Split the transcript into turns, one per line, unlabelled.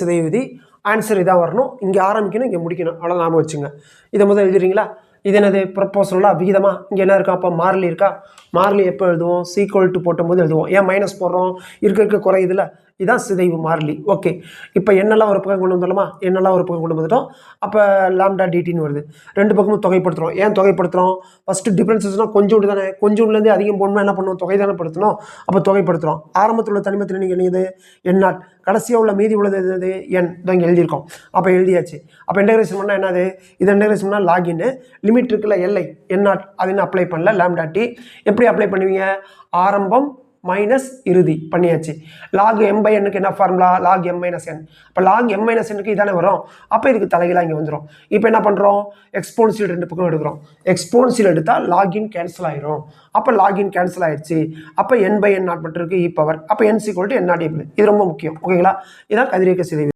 சிதை விதி ஆன்சர் இதாக வரணும். இங்கே ஆரம்பிக்கணும் இங்கே முடிக்கணும். அவ்வளோ ஞாபகம் வச்சுங்க. இதை முதல்ல எழுதுறீங்களா இது என்னது? ப்ரப்போசலாக விகிதமாக இங்கே என்ன இருக்கா? அப்போ மார்லி இருக்கா? மார்லி எப்போ எழுதுவோம்? சீக்வல் டு போட்டும்போது எழுதுவோம். ஏன் மைனஸ் போடுறோம்? இருக்க இருக்க குறையுதுல இதுதான் சிதைவு மாறிலி. ஓகே. இப்போ என்னெல்லாம் ஒரு பக்கம் கொண்டு வந்துடலாமா? என்னெல்லாம் ஒரு பக்கம் கொண்டு வந்துட்டோம்? அப்போ லாம்டா டிடின்னு வருது. ரெண்டு பக்கமும் தொகைப்படுத்துகிறோம் ஏன் தொகைப்படுத்துகிறோம் ஃபஸ்ட்டு டிஃப்ரென்சஸ்னால் கொஞ்சோண்டு தானே கொஞ்சோண்டுலேருந்து அதிகம் போகணும்னா என்ன பண்ணுவோம்? தொகை தானே படுத்தணும். அப்போ தொகைப்படுத்துகிறோம் ஆரம்பத்தில் உள்ள தனிமத்தில் நீங்கள் என்னது? என்னாட் கடைசியாக உள்ள மீதி உள்ளது என்னது? என் இதை இங்கே எழுதியிருக்கோம். அப்போ எழுதியாச்சு. அப்போ இன்டகிரேஷன் பண்ணால் என்னது? இது இன்டகிரேஷன் பண்ணால் லாகின் லிமிட் இருக்குல்ல எல்லை என் அதுன்னு அப்ளை பண்ணல? லாம்டா டி எப்படி அப்ளை பண்ணுவீங்க? ஆரம்பம் மைனஸ் இறுதி பண்ணியாச்சு. லாக் எம் பை எண்ணுக்கு என்ன formula log M minus N அப்போ லாக் எம் மைனஸ் எண்ணுக்கு இதானே வரும். அப்போ இதுக்கு தலைகளாக இங்கே வந்துடும் இப்போ என்ன பண்ணுறோம் எக்ஸ்போன்சியல் ரெண்டு பக்கம் எடுக்கிறோம். எக்ஸ்போன்சியல் எடுத்தால் லாகின் கேன்சல் ஆயிரும். அப்போ லாகின் கேன்சல் ஆயிடுச்சு. அப்போ என் பை என் நாட் மட்டும் இ பவர் அப்போ என் சிக்வல் டு என் நாட் இது ரொம்ப முக்கியம். ஓகேங்களா இதான் கதிரியக்க சிதைவு.